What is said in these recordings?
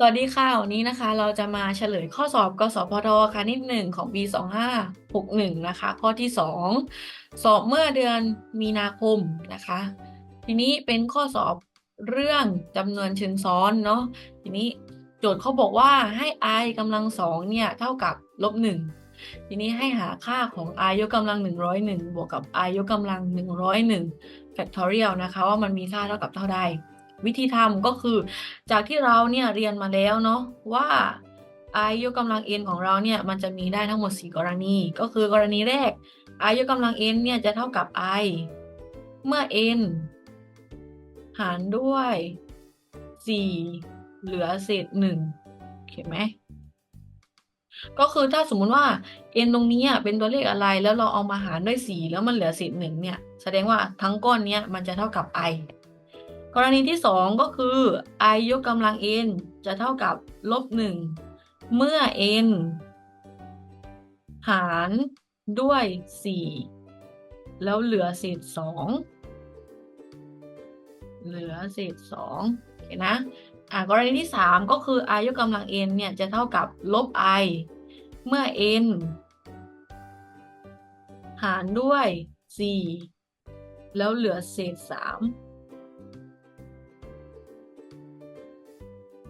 สวัสดีค่ะวันนี้นะคะ เราจะมาเฉลยข้อสอบกสพทคณิตหนึ่งของปี2561 นะคะ ข้อที่ 2 สอบเมื่อเดือนมีนาคมนะคะ ทีนี้เป็นข้อสอบเรื่องจำนวนเชิงซ้อนเนาะทีนี้โจทย์เขาบอกว่าให้ i กำลังสองเนี่ยเท่ากับลบหนึ่งทีนี้ให้หาค่าของ i ยกกำลัง 101 บวกกับ i ยกกำลัง 101 factorial นะคะ ว่ามันมีค่าเท่ากับเท่าใด วิธีทำก็คือ จากที่เราเนี่ยเรียนมาแล้วเนาะว่า i ยกกำลัง n ของเราเนี่ยมันจะมีได้ทั้งหมด 4 กรณี ก็คือกรณีแรก i ยกกำลัง n เนี่ยจะเท่ากับ i เมื่อ n หารด้วย 4 เหลือเศษ1เห็นไหมก็คือถ้าสมมุติว่า n ตรงนี้เป็นตัวเลขอะไรแล้วเราเอามาหารด้วย 4 แล้วมันเหลือเศษ1เนี่ย แสดงว่าทั้งก้อนเนี้ยมันจะเท่ากับ i กรณีที่ 2 ก็คือ i ยกกำลัง n จะเท่ากับลบ1เมื่อ n หารด้วย 4 แล้วเหลือเศษ 2 เหลือเศษ2เห็นนะอ่ากรณีที่ 3 ก็คือ i ยกกำลัง n เนี่ยจะเท่ากับลบ i เมื่อ n หารด้วย 4 แล้วเหลือเศษ 3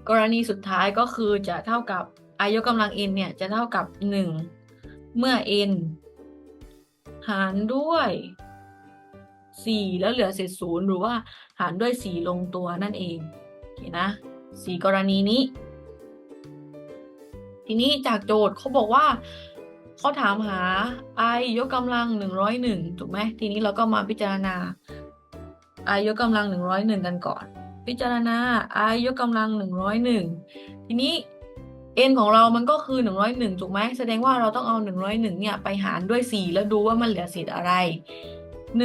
กรณีสุดท้ายก็คือจะเท่ากับ i ยกกำลัง n เนี่ยจะเท่ากับ 1 เมื่อ n หารด้วย 4 แล้วเหลือเศษศูนย์หรือว่าหารด้วย 4 ลงตัวนั่นเองโอเคนะสี่กรณีนี้ ทีนี้จากโจทย์เขาบอกว่าเขาถามหา i ยกกำลัง 101 ถูกไหมทีนี้เราก็มาพิจารณา i ยกกำลัง 101 กันก่อน พิจารณา i ยกกำลัง101ทีนี้ n ของเรามันก็คือ101ถูกไหมแสดงว่าเราต้องเอา101เนี่ยไปหารด้วย4แล้วดูว่ามันเหลือเศษอะไร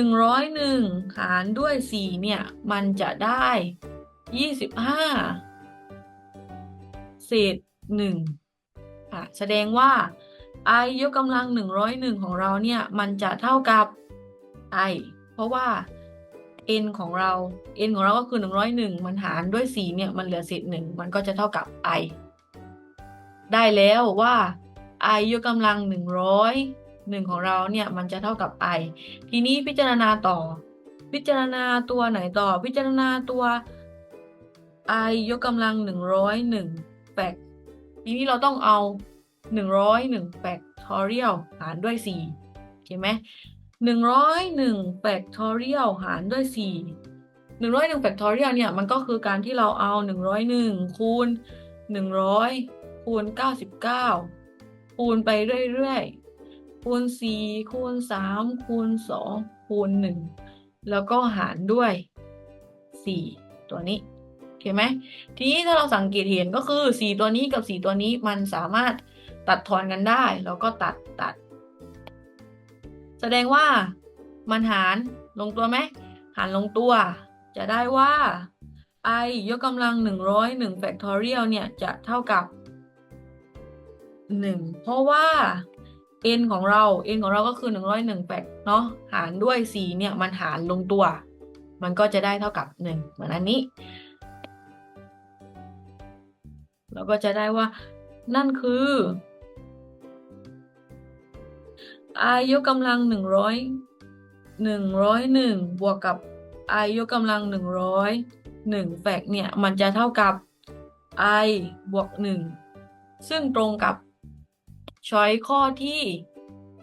101หารด้วย4เนี่ยมันจะได้25เศษ1ค่ะ แสดงว่า i ยกกำลัง101ของเราเนี่ยมันจะเท่ากับ i เพราะว่า n ของเรา n ของเราก็คือ 101 มันหารด้วย 4 เนี่ย มันเหลือเศษ1มันก็จะเท่ากับ i ได้แล้วว่า i ยกกำลัง 100 1 ของเราเนี่ย มันจะเท่ากับ i ทีนี้พิจารณาต่อ พิจารณาตัวไหนต่อ พิจารณาตัว i ยกกำลัง 101แฟกทีนี้เราต้องเอา 101แฟกทอเรียลหารด้วย4โอเคไหม 101แฟกทอเรียลหารด้วย 4 101แฟกทอเรียลเนี่ย มันก็คือการที่เราเอา 101 คูณ 100 คูณ 99 คูณไปเรื่อยๆ คูณ 4 คูณ 3 คูณ 2 คูณ 1 แล้วก็หารด้วย 4 ตัวนี้โอเคไหม ทีนี้ถ้าเราสังเกตเห็นก็คือ 4 ตัวนี้กับ 4 ตัวนี้มันสามารถตัดทอนกันได้ แล้วก็ตัดตัด แสดงว่ามันหารลงตัวไหม หารลงตัว จะได้ว่า i ยกกำลัง 101 factorial เนี่ย จะเท่ากับ 1 เพราะว่า n ของเรา n ของเราก็คือ 101 แฟกเนาะหารด้วย 4 เนี่ย มันหารลงตัว มันก็จะได้เท่ากับ 1 เหมือนอันนี้เราก็จะได้ว่านั่นคือ i ยกกำลัง100 101บวกกับ i ยกกำลัง101แฟกเนี่ย มันจะเท่ากับ i บวก1ซึ่งตรงกับช้อยข้อที่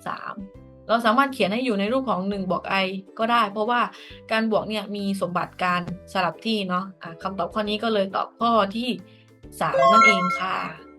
3เราสามารถเขียนให้อยู่ในรูปของ1บวก i ก็ได้ เพราะว่าการบวกเนี่ยมีสมบัติการสลับที่เนาะะคำตอบข้อนี้ก็เลยตอบข้อที่ 3 นั่นเองค่ะ